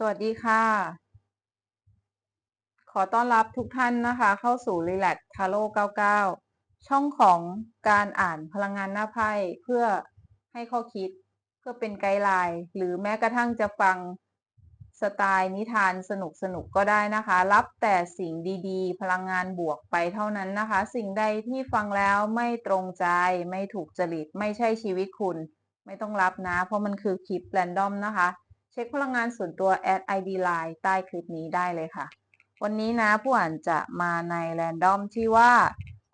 สวัสดีค่ะ ขอต้อนรับทุกท่านนะคะ เข้าสู่ Relax Tarot 99 ช่องของการอ่านพลังงานหน้าไพ่เพื่อให้ข้อคิด เพื่อเป็นไกด์ไลน์ หรือแม้กระทั่งจะฟังสไตล์นิทานสนุกสนุกก็ได้นะคะ รับแต่สิ่งดีๆ พลังงานบวกไปเท่านั้นนะคะ สิ่งใดที่ฟังแล้วไม่ตรงใจ ไม่ถูกจริต ไม่ใช่ชีวิตคุณ ไม่ต้องรับนะ เพราะมันคือคลิปแรนดอมนะคะ ช็คพลังงานส่วนตัว add ID line ใต้คลิปนี้ได้เลยค่ะ วันนี้นะผู้อ่านจะมาในแรนดอมที่ว่า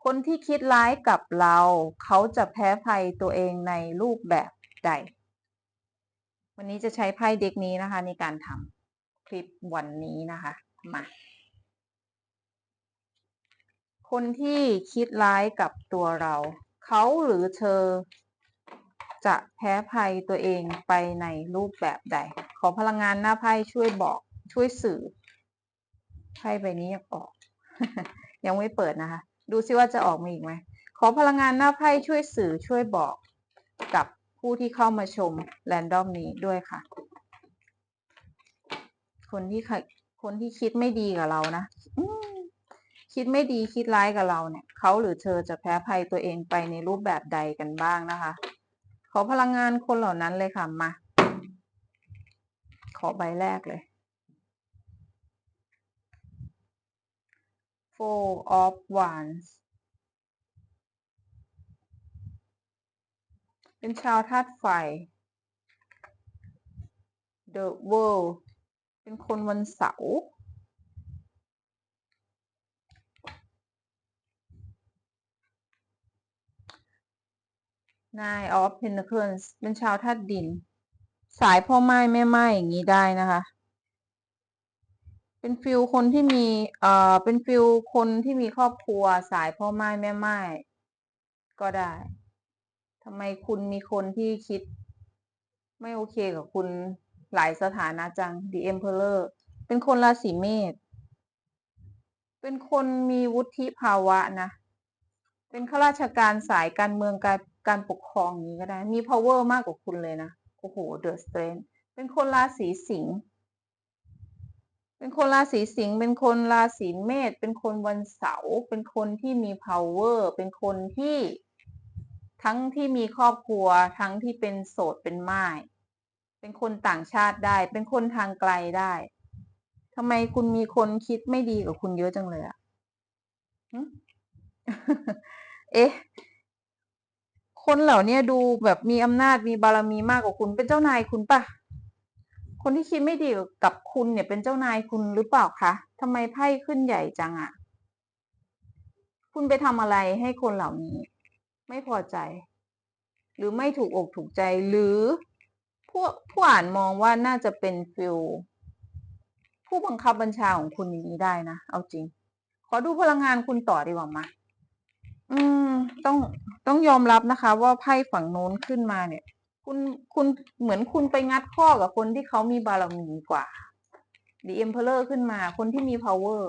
คนที่คิดร้ายกับเรา เขาจะแพ้ภัยตัวเองในรูปแบบใด วันนี้จะใช้ไพ่เด็กนี้นะคะ ในการทำคลิปวันนี้นะคะ มา คนที่คิดร้ายกับตัวเรา เขาหรือเธอ จะแพ้ภัยตัวเองไปในรูปแบบใด ขอพลังงานหน้าไพ่ช่วยบอกช่วยสื่อไพ่ใบนี้ยังออก ยังไม่เปิดนะคะ ดูซิว่าจะออกมาอีกไหมขอพลังงานหน้าไพ่ช่วยสื่อช่วยบอกกับผู้ที่เข้ามาชมแรนดอมนี้ด้วยค่ะ คนที่คนที่คิดไม่ดีกับเรานะคิดไม่ดีคิดร้ายกับเราเนี่ยเขาหรือเธอจะแพ้ภัยตัวเองไปในรูปแบบใดกันบ้างนะคะ ขอพลังงานคนเหล่านั้นเลยค่ะมา ขอใบแรกเลย Four of Wands เป็นชาวธาตุไฟ The World เป็นคนวันเสาร์ Nine of Pentacles เป็นชาวธาตุดิน สายพ่อไม้แม่ไม้อย่างนี้ได้นะคะ เป็นฟิลคนที่มีเอ่อเป็นฟิลคนที่มีครอบครัว สายพ่อไม้แม่ไม้ก็ได้ทำไมคุณมีคนที่คิด ไม่โอเคกับคุณหลายสถานะจัง The Emperor เป็นคนราศีเมษเป็นคนมีวุฒิภาวะนะ เป็นข้าราชการสายการเมืองการ การปกครองนี้ก็ได้ มี power มากกว่าคุณเลยนะ โอ้โห The Strength เป็นคนราศีสิงห์ เป็นคนราศีสิงห์ เป็นคนราศีเมษ เป็นคนวันเสาร์ เป็นคนที่มี power เป็นคนที่ทั้งที่มีครอบครัว ทั้งที่เป็นโสด เป็นม่ายเป็นคนต่างชาติได้ เป็นคนทางไกลได้ ทำไมคุณมีคนคิดไม่ดีกับคุณเยอะจังเลยอะเอ๊ะ คนเหล่านี้ดูแบบมีอำนาจมีบารมีมากกว่าคุณเป็นเจ้านายคุณปะคนที่คิดไม่ดีกับคุณเนี่ยเป็นเจ้านายคุณหรือเปล่าคะทำไมไพ่ขึ้นใหญ่จังอะคุณไปทำอะไรให้คนเหล่านี้ ไม่พอใจ หรือไม่ถูกอกถูกใจหรือผู้ผู้อ่านมองว่าน่าจะเป็นฟิลผู้บังคับบัญชาของคุณนี้ได้นะ เอาจริง ขอดูพลังงานคุณต่อดีกว่ามา อืม ต้องต้องยอมรับนะคะ ว่าไพ่ฝั่งโน้นขึ้นมาเนี่ย คุณคุณเหมือนคุณไปงัดข้อกับคนที่เขามีบารมีกว่า The Emperor ขึ้นมา คนที่มี power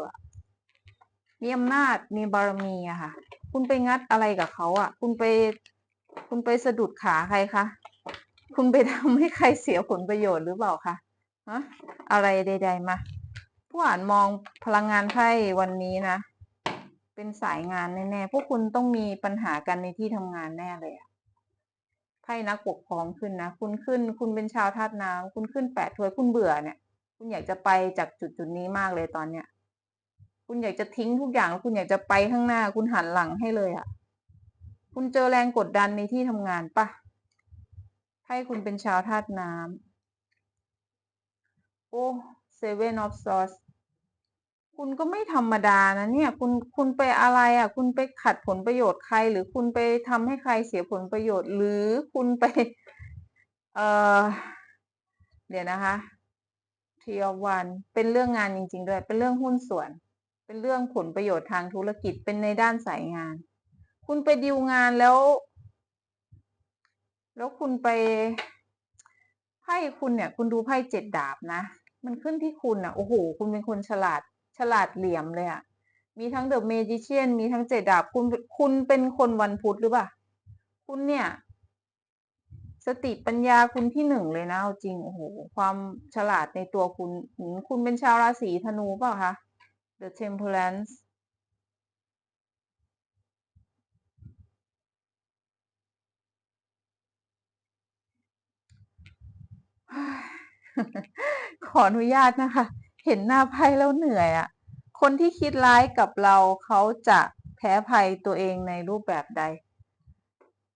มีอำนาจมีบารมีอะค่ะ คุณไปงัดอะไรกับเขาอะคุณไป คุณไปสะดุดขาใครคะคุณไปทำให้ใครเสียผลประโยชน์หรือเปล่าคะฮะอะไรใด ๆ มาผู้อ่านมองพลังงานไพ่วันนี้นะ เป็นสายงานแน่ๆ พวกคุณต้องมีปัญหากันในที่ทำงานแน่เลยอะไพ่นักปกครองขึ้นนะ คุณขึ้น คุณเป็นชาวธาตุน้ำคุณขึ้นแปดถ้วย คุณเบื่อเนี่ย คุณอยากจะไปจากจุดจุดนี้มากเลยตอนเนี้ย คุณอยากจะทิ้งทุกอย่างแล้วคุณอยากจะไปข้างหน้า คุณหันหลังให้เลยอะ่ะคุณเจอแรงกดดันในที่ทำงานปะให้คุณเป็นชาวธาตุน้ำโอ้เซเว่นออฟซอส คุณก็ไม่ธรรมดานะเนี่ย คุณคุณไปอะไรอะ่ะ คุณไปขัดผลประโยชน์ใคร หรือคุณไปทำให้ใครเสียผลประโยชน์ หรือคุณไป เอ่อเดี๋ยวนะคะทีอวันเป็นเรื่องงานจริง ๆ ด้วย เป็นเรื่องหุ้นส่วน เป็นเรื่องผลประโยชน์ทางธุรกิจเป็นในด้านสายงาน คุณไปดิวงานแล้ว แล้วคุณไปไพ่คุณเนี่ย คุณดูไพ่เจ็ดดาบนะมันขึ้นที่คุณอะโอ้โห คุณเป็นคนฉลาด ฉลาดเหลี่ยมเลยอะมีทั้งเดอะเมจิเชียนมีทั้งเจ็ดดาบคุณคุณเป็นคนวันพุธหรือเปล่า คุณเนี่ย สติปัญญาคุณที่หนึ่งเลยนะเอาจริงโอ้โหความฉลาดในตัวคุณ คุณเป็นชาวราศีธนูเปล่าคะ The Temperance ขออนุญาตนะคะ เห็นหน้าไพ่แล้วเหนื่อยอะคนที่คิดร้ายกับเราเขาจะแพ้ภัยตัวเองในรูปแบบใด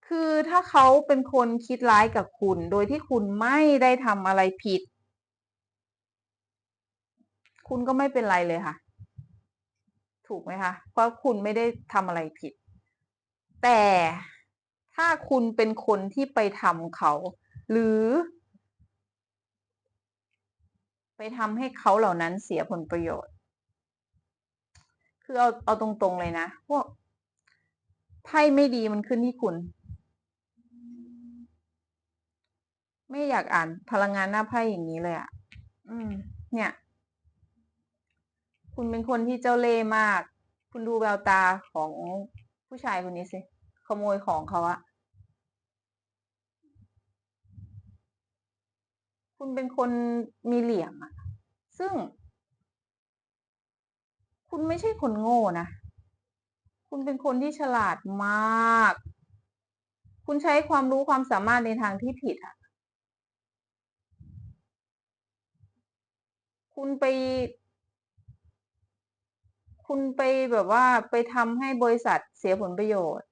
คือถ้าเขาเป็นคนคิดร้ายกับคุณ โดยที่คุณไม่ได้ทำอะไรผิด คุณก็ไม่เป็นไรเลยค่ะ ถูกไหมคะ เพราะคุณไม่ได้ทำอะไรผิด แต่ถ้าคุณเป็นคนที่ไปทำเขา หรือ ไปทำให้เขาเหล่านั้นเสียผลประโยชน์ คือเอาเอาตรงๆเลยนะ พวกไพ่ไม่ดีมันขึ้นที่คุณ ไม่อยากอ่านพลังงานหน้าไพ่อย่างนี้เลยอะ่ะ อืม เนี่ย คุณเป็นคนที่เจ้าเล่ห์มาก คุณดูแววตาของผู้ชายคนนี้สิ ขโมยของเขาอะ คุณเป็นคนมีเหลี่ยมอะซึ่ง คุณไม่ใช่คนโง่นะ คุณเป็นคนที่ฉลาดมาก คุณใช้ความรู้ความสามารถในทางที่ผิดอะคุณไป คุณไปแบบว่าไปทำให้บริษัทเสียผลประโยชน์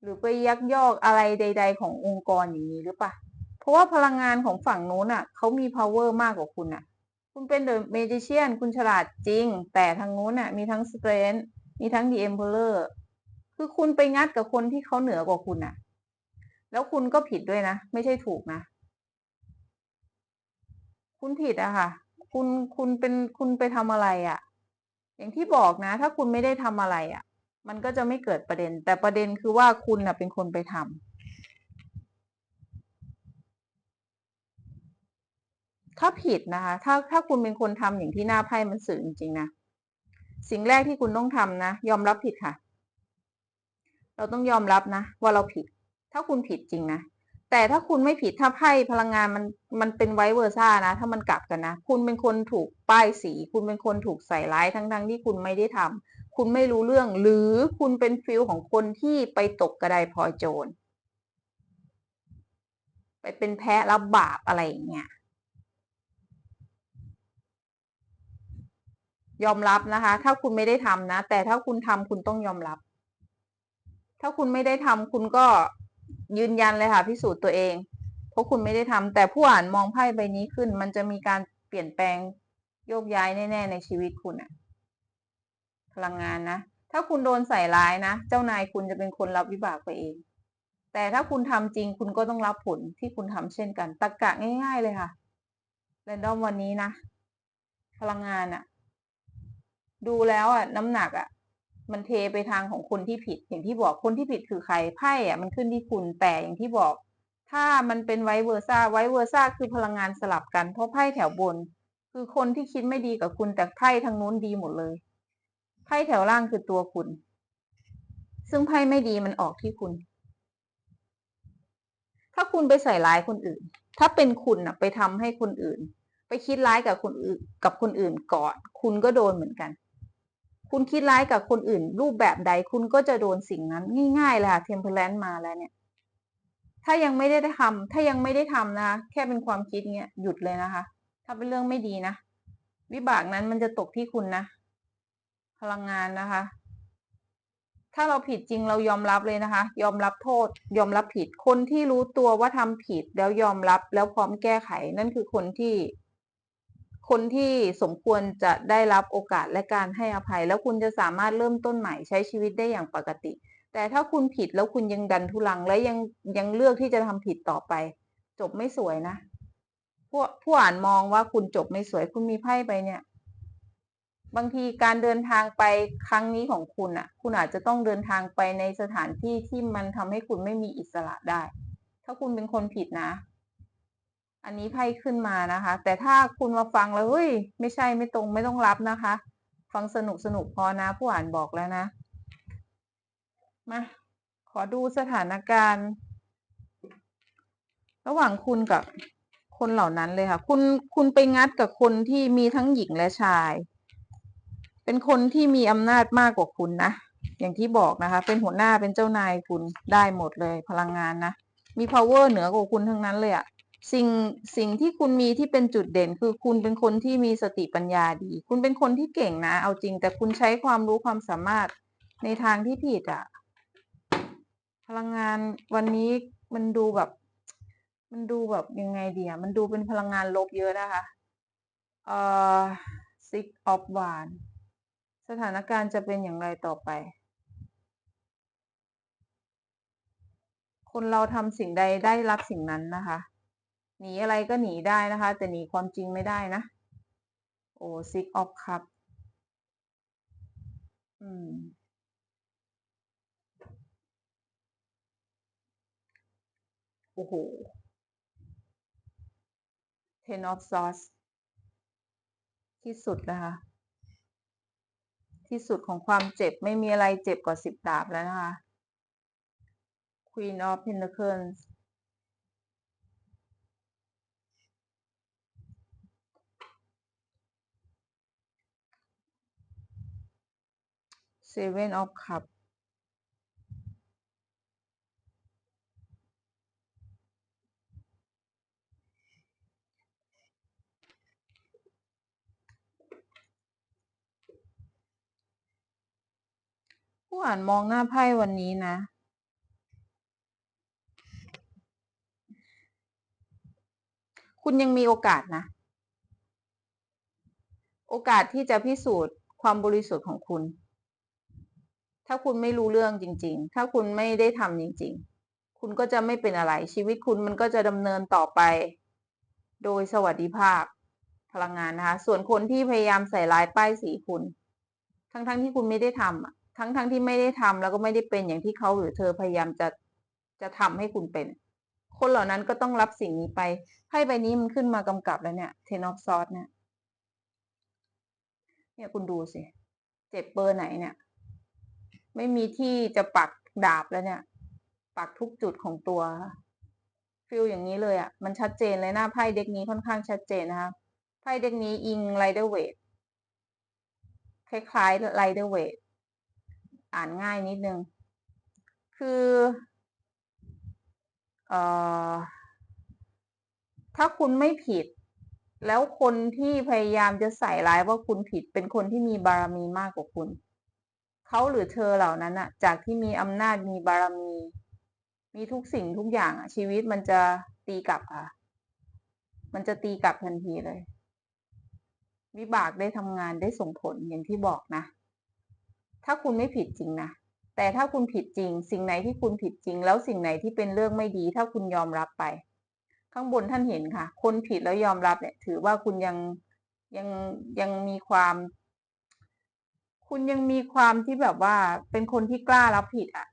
หรือไปยักยอกอะไรใด ๆ ขององค์กรอย่างนี้หรือเปล่า เพราะว่าพลังงานของฝั่งนู้นอะเขามี power มากกว่าคุณอะ คุณเป็น the magician คุณฉลาดจริง แต่ทางนู้นอะมีทั้ง strength มีทั้ง the emperor คือคุณไปงัดกับคนที่เขาเหนือกว่าคุณอะ แล้วคุณก็ผิดด้วยนะ ไม่ใช่ถูกนะ คุณผิดอะค่ะ คุณคุณเป็นคุณไปทำอะไรอะอย่างที่บอกนะ ถ้าคุณไม่ได้ทำอะไรอะมันก็จะไม่เกิดประเด็น แต่ประเด็นคือว่าคุณน่ะเป็นคนไปทำ ถ้าผิดนะคะ ถ้าถ้าคุณเป็นคนทำอย่างที่หน้าไพ่มันสื่อจริงๆนะ สิ่งแรกที่คุณต้องทำนะ ยอมรับผิดค่ะ เราต้องยอมรับนะ ว่าเราผิด ถ้าคุณผิดจริงนะ แต่ถ้าคุณไม่ผิด ถ้าไพ่พลังงานมันมันเป็นไวเวอร์ซ่านะ ถ้ามันกลับกันนะ คุณเป็นคนถูกป้ายสี คุณเป็นคนถูกใส่ร้ายทั้งๆที่คุณไม่ได้ทำคุณไม่รู้เรื่อง หรือคุณเป็นฟิลของคนที่ไปตกกระไดพลอยโจร ไปเป็นแพ้รับบาปอะไรอย่างเงี้ย ยอมรับนะคะ ถ้าคุณไม่ได้ทำนะ แต่ถ้าคุณทำคุณต้องยอมรับ ถ้าคุณไม่ได้ทำคุณก็ยืนยันเลยค่ะพิสูจน์ตัวเอง เพราะคุณไม่ได้ทำแต่ผู้อ่านมองไพ่ใบนี้ขึ้น มันจะมีการเปลี่ยนแปลงโยกย้ายแน่ ๆ ในชีวิตคุณอะพลังงานนะ ถ้าคุณโดนใส่ร้ายนะ เจ้านายคุณจะเป็นคนรับวิบากไปเอง แต่ถ้าคุณทำจริงคุณก็ต้องรับผลที่คุณทำเช่นกันตรกกะง่าย ๆ เลยค่ะแรนดอมวันนี้นะ พลังงานอะ ดูแล้วอะน้ำหนักอะ มันเทไปทางของคนที่ผิด อย่างที่บอกคนที่ผิดคือใครไพ่อะมันขึ้นที่คุณแต่อย่างที่บอก ถ้ามันเป็นไวเวอร์ซ่าไวเวอร์ซ่าคือพลังงานสลับกันเพราะไพ่แถวบน คือคนที่คิดไม่ดีกับคุณแต่ไพ่ทางนู้นดีหมดเลยไพ่แถวล่างคือตัวคุณ ซึ่งไพ่ไม่ดีมันออกที่คุณ ถ้าคุณไปใส่ร้ายคนอื่น ถ้าเป็นคุณอะไปทำให้คนอื่น ไปคิดร้ายกับคนอื่นกับคนอื่นก่อน คุณก็โดนเหมือนกัน คุณคิดร้ายกับคนอื่น รูปแบบใดคุณก็จะโดนสิ่งนั้นง่ายๆเลยค่ะเทมเพลนมาแล้วเนี่ย ถ้ายังไม่ได้ทำถ้ายังไม่ได้ทำนะคะแค่เป็นความคิดเงี้ยหยุดเลยนะคะ ถ้าเป็นเรื่องไม่ดีนะวิบากนั้นมันจะตกที่คุณนะ พลังงานนะคะ ถ้าเราผิดจริงเรายอมรับเลยนะคะ ยอมรับโทษ ยอมรับผิด คนที่รู้ตัวว่าทำผิดแล้วยอมรับแล้วพร้อมแก้ไข นั่นคือคนที่ คนที่สมควรจะได้รับโอกาสและการให้อภัย แล้วคุณจะสามารถเริ่มต้นใหม่ใช้ชีวิตได้อย่างปกติ แต่ถ้าคุณผิดแล้วคุณยังดันทุลังและยังยังเลือกที่จะทำผิดต่อไป จบไม่สวยนะ ผู้ผู้อ่านมองว่าคุณจบไม่สวยคุณมีไพ่ไปเนี่ย บางทีการเดินทางไปครั้งนี้ของคุณอะ คุณอาจจะต้องเดินทางไปในสถานที่ที่มันทำให้คุณไม่มีอิสระได้ ถ้าคุณเป็นคนผิดนะ อันนี้ไพ่ขึ้นมานะคะ แต่ถ้าคุณมาฟังแล้วเฮ้ยไม่ใช่ไม่ตรงไม่ต้องรับนะคะ ฟังสนุกสนุกพอนะผู้อ่านบอกแล้วนะมาขอดูสถานการณ์ ระหว่างคุณกับคนเหล่านั้นเลยค่ะ คุณคุณไปงัดกับคนที่มีทั้งหญิงและชาย เป็นคนที่มีอำนาจมากกว่าคุณนะอย่างที่บอกนะคะ เป็นหัวหน้าเป็นเจ้านายคุณได้หมดเลยพลังงานนะมี power เหนือกว่าคุณทั้งนั้นเลยอะ สิ่งสิ่งที่คุณมีที่เป็นจุดเด่น คือคุณเป็นคนที่มีสติปัญญาดี คุณเป็นคนที่เก่งนะ เอาจริง แต่คุณใช้ความรู้ความสามารถในทางที่ผิดอะพลังงานวันนี้มันดูแบบ มันดูแบบยังไงดีอะมันดูเป็นพลังงานลบเยอะนะคะเอ่อ six of wands สถานการณ์จะเป็นอย่างไรต่อไป คนเราทำสิ่งใดได้รับสิ่งนั้นนะคะ หนีอะไรก็หนีได้นะคะ แต่หนีความจริงไม่ได้นะ โอ้ six of cup อืม โอ้โห ten of swords ที่สุดนะคะ ที่สุดของความเจ็บไม่มีอะไรเจ็บกว่าสิบดาบแล้วนะคะ Queen of Pentacles Seven of Cups ผู้อ่านมองหน้าไพ่วันนี้นะคุณยังมีโอกาสนะ โอกาสที่จะพิสูจน์ความบริสุทธิ์ของคุณ ถ้าคุณไม่รู้เรื่องจริง ๆ ถ้าคุณไม่ได้ทำจริง ๆ คุณก็จะไม่เป็นอะไร ชีวิตคุณมันก็จะดำเนินต่อไป โดยสวัสดิภาพพลังงานนะคะ ส่วนคนที่พยายามใส่ร้ายป้ายสีคุณ ทั้งๆทที่คุณไม่ได้ทำทั้งๆทที่ไม่ได้ทำแล้วก็ไม่ได้เป็นอย่างที่เขาหรือเธอพยายามจะจะทำให้คุณเป็น คนเหล่านั้นก็ต้องรับสิ่งนี้ไปไพ่ใบนี้มันขึ้นมากำกับแล้วเนี่ย ten of swords เนี่ยเนี่ยคุณดูสิ เจ็บเบอร์ไหนเนี่ย ไม่มีที่จะปักดาบแล้วเนี่ย ปักทุกจุดของตัวฟิลอย่างนี้เลยอะ่ะ มันชัดเจนเลยหนะไพ่เด็กนี้ค่อนข้างชัดเจนนะคะไพ่เด็กนี้อิงไรเดอร์เวทคล้ายๆไรเดอร์เวทอ่านง่ายนิดนึง คือเอ่อถ้าคุณไม่ผิด แล้วคนที่พยายามจะใส่ร้ายว่าคุณผิดเป็นคนที่มีบารมีมากกว่าคุณ เขาหรือเธอเหล่านั้นอะจากที่มีอำนาจมีบารมี มีทุกสิ่งทุกอย่างอะชีวิตมันจะตีกลับค่ะ มันจะตีกลับทันทีเลย วิบากได้ทำงานได้ส่งผลอย่างที่บอกนะ ถ้าคุณไม่ผิดจริงนะแต่ถ้าคุณผิดจริง สิ่งไหนที่คุณผิดจริง แล้วสิ่งไหนที่เป็นเรื่องไม่ดี ถ้าคุณยอมรับไป ข้างบนท่านเห็นค่ะ คนผิดแล้วยอมรับเนี่ย ถือว่าคุณยังยังยังมีความ คุณยังมีความที่แบบว่าเป็นคนที่กล้ารับผิดอะ่ะ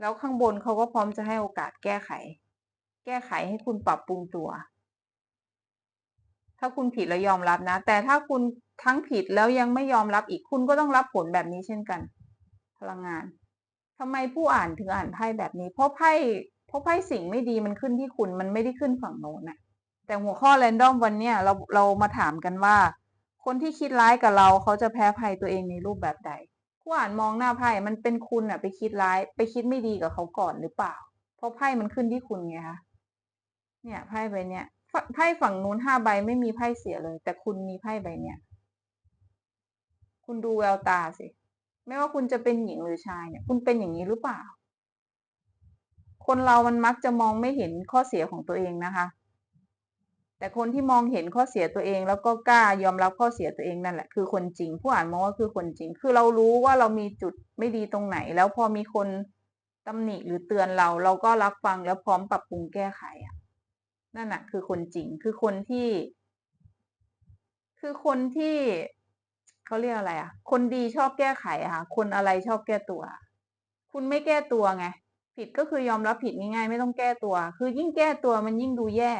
แล้วข้างบนเขาก็พร้อมจะให้โอกาสแก้ไข แก้ไขให้คุณปรับปรุงตัว ถ้าคุณผิดแล้วยอมรับนะ แต่ถ้าคุณทั้งผิดแล้วยังไม่ยอมรับอีกคุณก็ต้องรับผลแบบนี้เช่นกัน พลังงานทำไมผู้อ่านถึงอ่านไพ่แบบนี้ เพราะไพ่เพราะไพ่สิ่งไม่ดีมันขึ้นที่คุณมันไม่ได้ขึ้นฝั่งโน้นนะแต่หัวข้อแรนดอมวันเนี้ยเราเรามาถามกันว่า คนที่คิดร้ายกับเราเขาจะแพ้ภัยตัวเองในรูปแบบใดผู้อ่านมองหน้าไพ่มันเป็นคุณอะไปคิดร้าย ไปคิดไม่ดีกับเขาก่อนหรือเปล่า เพราะไพ่มันขึ้นที่คุณไงคะเนี่ยไพ่ใบเนี้ยไพ่ฝั่งนู้นห้าใบไม่มีไพ่เสียเลย แต่คุณมีไพ่ใบเนี้ยคุณดูแววตาสิไม่ว่าคุณจะเป็นหญิงหรือชายเนี่ย คุณเป็นอย่างนี้หรือเปล่า คนเรามันมักจะมองไม่เห็นข้อเสียของตัวเองนะคะ แต่คนที่มองเห็นข้อเสียตัวเอง แล้วก็กล้ายอมรับข้อเสียตัวเองนั่นแหละคือคนจริง ผู้อ่านมองว่าคือคนจริง คือเรารู้ว่าเรามีจุดไม่ดีตรงไหน แล้วพอมีคนตำหนิหรือเตือนเรา เราก็รับฟังแล้วพร้อมปรับปรุงแก้ไขอะนั่นแหะคือคนจริงคือคนที่ คือคนที่เขาเรียกอะไรอะ คนดีชอบแก้ไขอะค่ะคนอะไรชอบแก้ตัว คุณไม่แก้ตัวไงผิดก็คือยอมรับผิดง่ายๆไม่ต้องแก้ตัว คือยิ่งแก้ตัวมันยิ่งดูแย่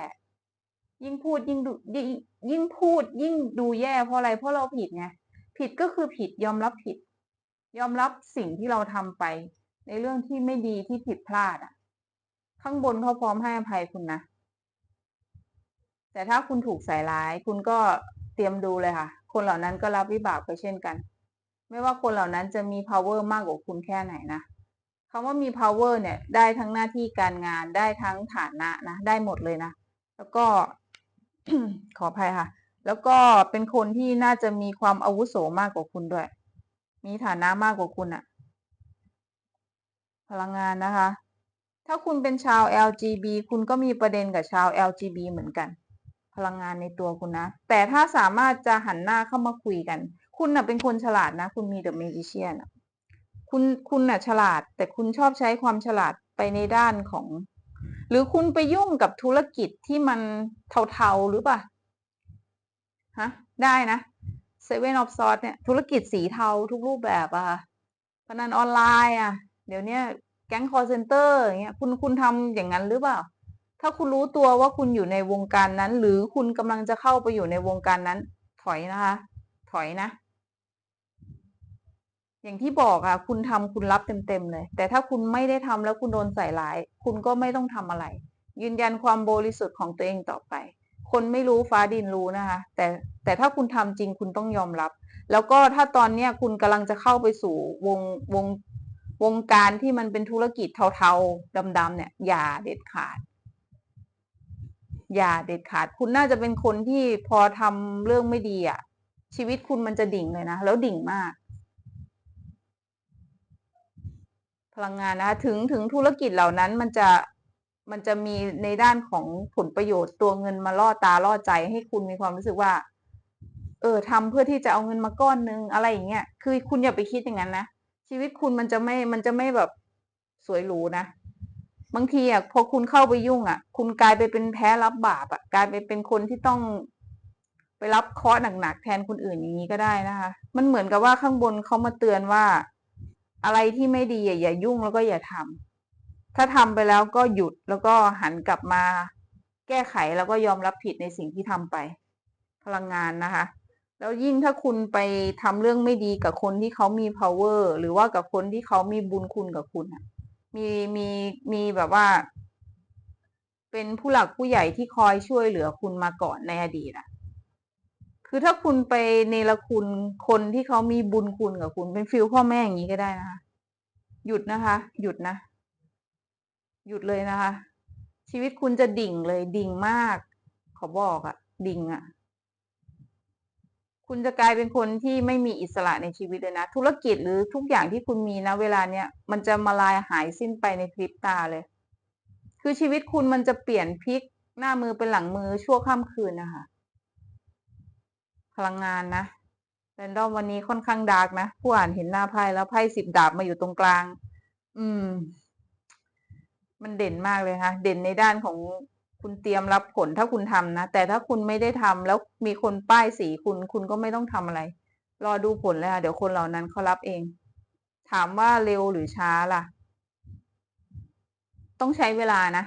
ยิ่งพูดยิ่งดูยิ่งยิ่งพูดยิ่งดูแย่เพราะอะไรเพราะเราผิดไงผิดก็คือผิดยอมรับผิด ยอมรับสิ่งที่เราทำไป ในเรื่องที่ไม่ดีที่ผิดพลาดอะ ข้างบนเขาพร้อมให้อภัยคุณนะแต่ถ้าคุณถูกใส่ร้าย คุณก็เตรียมดูเลยค่ะ คนเหล่านั้นก็รับวิบากไปเช่นกัน ไม่ว่าคนเหล่านั้นจะมี power มากกว่าคุณแค่ไหนนะคำว่ามี power เนี่ย ได้ทั้งหน้าที่การงานได้ทั้งฐานะนะ ได้หมดเลยนะ แล้วก็ ขออภัยค่ะ แล้วก็เป็นคนที่น่าจะมีความอาวุโสมากกว่าคุณด้วย มีฐานะมากกว่าคุณอะพลังงานนะคะ ถ้าคุณเป็นชาว LGB คุณก็มีประเด็นกับชาว LGB เหมือนกัน พลังงานในตัวคุณนะ แต่ถ้าสามารถจะหันหน้าเข้ามาคุยกัน คุณน่ะเป็นคนฉลาดนะ คุณมี The Magician อะคุณคุณน่ะฉลาด แต่คุณชอบใช้ความฉลาดไปในด้านของ หรือคุณไปยุ่งกับธุรกิจที่มันเทาๆหรือเปล่าฮะได้นะ Seven of Swords เนี่ยธุรกิจสีเทาทุกรูปแบบอะค่ะพนันออนไลน์อะเดี๋ยวเนี้ยแก๊งคอร์เซนเตอร์อย่างเงี้ยคุณคุณทำอย่างนั้นหรือเปล่า ถ้าคุณรู้ตัวว่าคุณอยู่ในวงการนั้น หรือคุณกำลังจะเข้าไปอยู่ในวงการนั้น ถอยนะคะ ถอยนะ อย่างที่บอกอะคุณทำคุณรับเต็มๆเลย แต่ถ้าคุณไม่ได้ทำแล้วคุณโดนใส่ร้าย คุณก็ไม่ต้องทำอะไร ยืนยันความบริสุทธิ์ของตัวเองต่อไป คนไม่รู้ฟ้าดินรู้นะคะ แต่แต่ถ้าคุณทำจริงคุณต้องยอมรับ แล้วก็ถ้าตอนเนี้ยคุณกำลังจะเข้าไปสู่วงวงวงการที่มันเป็นธุรกิจเทาๆดำๆเนี่ย อย่าเด็ดขาด อย่าเด็ดขาด คุณน่าจะเป็นคนที่พอทำเรื่องไม่ดีอะชีวิตคุณมันจะดิ่งเลยนะ แล้วดิ่งมาก พ ลังงานนะคะถึงถึงธุรกิจเหล่านั้นมันจะมันจะมีในด้านของผลประโยชน์ตัวเงินมาล่อตาล่อใจให้คุณมีความรู้สึกว่า เออทำเพื่อที่จะเอาเงินมาก้อนนึงอะไรอย่างเงี้ยคือคุณอย่าไปคิดอย่างนั้นนะชีวิตคุณมันจะไม่มันจะไม่แบบสวยหรูนะบางทีอะพอคุณเข้าไปยุ่งอะ คุณกลายไปเป็นแพ้รับบาปอะกลายไปเป็นคนที่ต้องไปรับเคราะห์หนักๆแทนคนอื่นอย่างนี้ก็ได้นะคะ มันเหมือนกับว่าข้างบนเขามาเตือนว่า อะไรที่ไม่ดีอย่าอย่ายุ่งแล้วก็อย่าทำถ้าทำไปแล้วก็หยุดแล้วก็หันกลับมา แก้ไขแล้วก็ยอมรับผิดในสิ่งที่ทำไป พลังงานนะคะ แล้วยิ่งถ้าคุณไปทำเรื่องไม่ดีกับคนที่เขามี power หรือว่ากับคนที่เขามีบุญคุณกับคุณอะมีมีมีแบบว่า เป็นผู้หลักผู้ใหญ่ที่คอยช่วยเหลือคุณมาก่อนในอดีตอะ คือถ้าคุณไปเนรคุณคนที่เขามีบุญคุณกับคุณ เป็นฟิลพ่อแม่อย่างนี้ก็ได้นะคะ หยุดนะคะ หยุดนะ หยุดเลยนะคะ ชีวิตคุณจะดิ่งเลยดิ่งมาก ขอบอกอะดิ่งอะคุณจะกลายเป็นคนที่ไม่มีอิสระในชีวิตเลยนะ ธุรกิจหรือทุกอย่างที่คุณมีนะเวลาเนี้ยมันจะมาลายหายสิ้นไปในพริบตาเลย คือชีวิตคุณมันจะเปลี่ยนพลิกหน้ามือเป็นหลังมือชั่วข้ามคืนนะคะ ลังงานนะแรนดอมวันนี้ค่อนข้างดาร์กนะ ผู้อ่านเห็นหน้าไพ่แล้วไพ่สิบดาบมาอยู่ตรงกลาง อืม มันเด่นมากเลยค่ะ เด่นในด้านของคุณเตรียมรับผลถ้าคุณทำนะ แต่ถ้าคุณไม่ได้ทำแล้วมีคนป้ายสีคุณ คุณก็ไม่ต้องทำอะไร รอดูผลเลยค่ะ เดี๋ยวคนเหล่านั้นเขารับเอง ถามว่าเร็วหรือช้าล่ะ ต้องใช้เวลานะ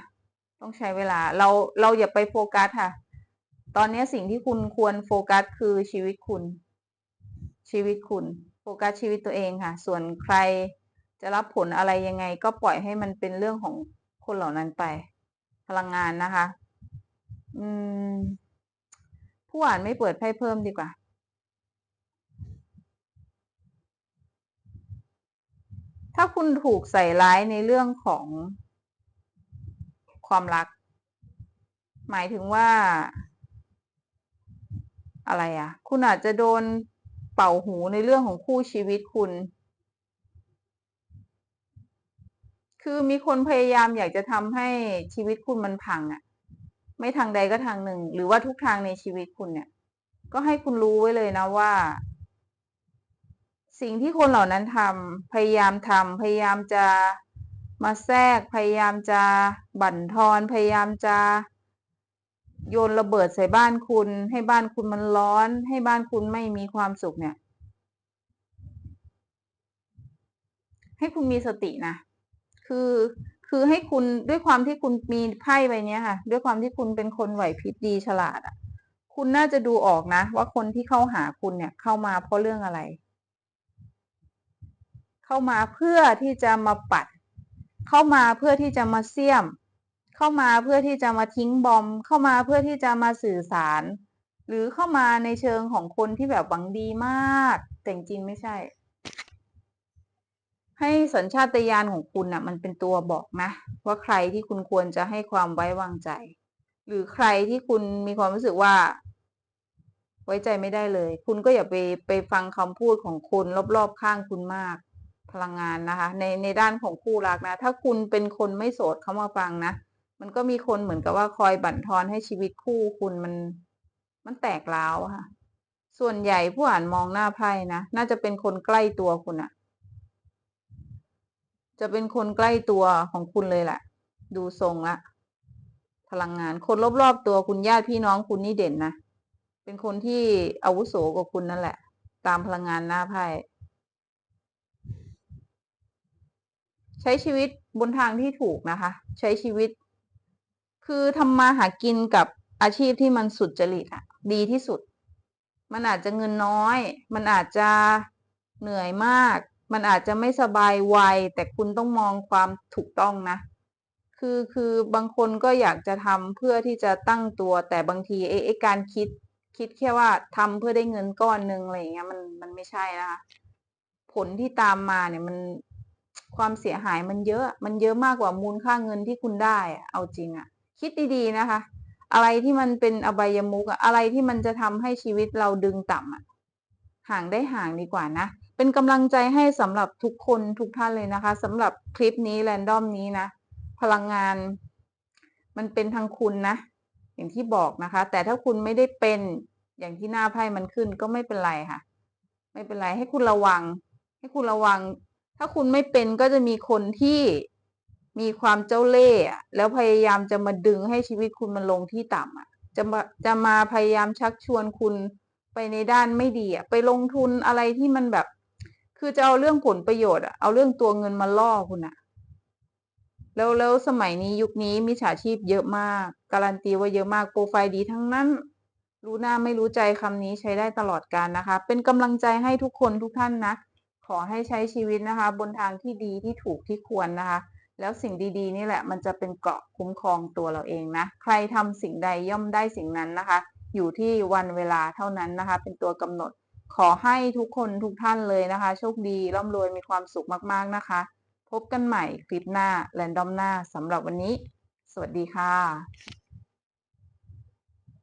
ต้องใช้เวลา เราเราอย่าไปโฟกัสค่ะ ตอนนี้สิ่งที่คุณควรโฟกัสคือชีวิตคุณ ชีวิตคุณ โฟกัสชีวิตตัวเองค่ะ ส่วนใครจะรับผลอะไรยังไง ก็ปล่อยให้มันเป็นเรื่องของคนเหล่านั้นไป พลังงานนะคะ อืม ผู้อ่านไม่เปิดไพ่เพิ่มดีกว่าถ้าคุณถูกใส่ร้ายในเรื่องของความรัก หมายถึงว่า อะไรอะ่ะ คุณอาจจะโดนเป่าหูในเรื่องของคู่ชีวิตคุณ คือมีคนพยายามอยากจะทำให้ชีวิตคุณมันพังอะ่ะ ไม่ทางใดก็ทางหนึ่ง หรือว่าทุกทางในชีวิตคุณเนี่ย ก็ให้คุณรู้ไว้เลยนะว่า สิ่งที่คนเหล่านั้นทำพยายามทำพยายามจะมาแทรกพยายามจะบั่นทอนพยายามจะ โยนระเบิดใส่บ้านคุณ ให้บ้านคุณมันร้อน ให้บ้านคุณไม่มีความสุขเนี่ย ให้คุณมีสตินะ คือคือให้คุณด้วยความที่คุณมีไพ่ใบนี้ค่ะ ด้วยความที่คุณเป็นคนไหวพริบดีฉลาดอะ คุณน่าจะดูออกนะ ว่าคนที่เข้าหาคุณเนี่ย เข้ามาเพราะเรื่องอะไร เข้ามาเพื่อที่จะมาปัด เข้ามาเพื่อที่จะมาเสี่ยม เข้ามาเพื่อที่จะมาทิ้งบอม เข้ามาเพื่อที่จะมาสื่อสาร หรือเข้ามาในเชิงของคนที่แบบหวังดีมาก แต่จริงไม่ใช่ ให้สัญชาตญาณของคุณน่ะ มันเป็นตัวบอกนะ ว่าใครที่คุณควรจะให้ความไว้วางใจ หรือใครที่คุณมีความรู้สึกว่า ไว้ใจไม่ได้เลย คุณก็อย่าไปไปฟังคำพูดของคนรอบๆข้างคุณมากพลังงานนะคะ ในในด้านของคู่รักนะ ถ้าคุณเป็นคนไม่โสดเข้ามาฟังนะ มันก็มีคนเหมือนกับว่าคอยบั่นทอนให้ชีวิตคู่คุณมันมันแตกร้าวค่ะ ส่วนใหญ่ผู้อ่านมองหน้าไพ่นะ น่าจะเป็นคนใกล้ตัวคุณอะจะเป็นคนใกล้ตัวของคุณเลยแหละ ดูทรงละ พลังงาน คนรอบๆตัวคุณญาติพี่น้องคุณนี่เด่นนะ เป็นคนที่อาวุโสกว่าคุณนั่นแหละ ตามพลังงานหน้าไพ่ ใช้ชีวิตบนทางที่ถูกนะคะ ใช้ชีวิต คือทำมาหากินกับอาชีพที่มันสุดจริตอะดีที่สุด มันอาจจะเงินน้อย มันอาจจะเหนื่อยมาก มันอาจจะไม่สบายวัย แต่คุณต้องมองความถูกต้องนะ คือคือบางคนก็อยากจะทำเพื่อที่จะตั้งตัว แต่บางทีไอ้ไอ้การคิดคิดแค่ว่าทำเพื่อได้เงินก้อนหนึ่งอะไรอย่างเงี้ยมันมันไม่ใช่นะคะผลที่ตามมาเนี่ยมันความเสียหายมันเยอะ มันเยอะมากกว่ามูลค่าเงินที่คุณได้อะเอาจริงอะ คิดดีๆนะคะ อะไรที่มันเป็นอบายมุกอะไรที่มันจะทำให้ชีวิตเราดึงต่ำอะห่างได้ห่างดีกว่านะ เป็นกำลังใจให้สำหรับทุกคนทุกท่านเลยนะคะสำหรับคลิปนี้แรนดอมนี้นะ พลังงาน มันเป็นทางคุณนะ อย่างที่บอกนะคะ แต่ถ้าคุณไม่ได้เป็นอย่างที่หน้าไพ่มันขึ้นก็ไม่เป็นไรค่ะ ไม่เป็นไรให้คุณระวัง ให้คุณระวัง ถ้าคุณไม่เป็นก็จะมีคนที่ มีความเจ้าเล่ห์แล้วพยายามจะมาดึงให้ชีวิตคุณมันลงที่ต่ำอะ จะมาจะมาพยายามชักชวนคุณไปในด้านไม่ดีอะไปลงทุนอะไรที่มันแบบ คือจะเอาเรื่องผลประโยชน์อะเอาเรื่องตัวเงินมาล่อคุณอะ แล้วแล้วสมัยนี้ยุคนี้มิจฉาชีพเยอะมาก การันตีว่าเยอะมากโปรไฟล์ดีทั้งนั้น รู้หน้าไม่รู้ใจคำนี้ใช้ได้ตลอดการนะคะ เป็นกำลังใจให้ทุกคนทุกท่านนะขอให้ใช้ชีวิตนะคะ บนทางที่ดีที่ถูกที่ควรนะคะ แล้วสิ่งดีๆ นี่แหละมันจะเป็นเกราะคุ้มครองตัวเราเองนะ ใครทำสิ่งใดย่อมได้สิ่งนั้นนะคะ อยู่ที่วันเวลาเท่านั้นนะคะ เป็นตัวกำหนด ขอให้ทุกคนทุกท่านเลยนะคะ โชคดีร่ำรวยมีความสุขมากๆนะคะ พบกันใหม่คลิปหน้าแรนดอมหน้าสำหรับวันนี้ สวัสดีค่ะ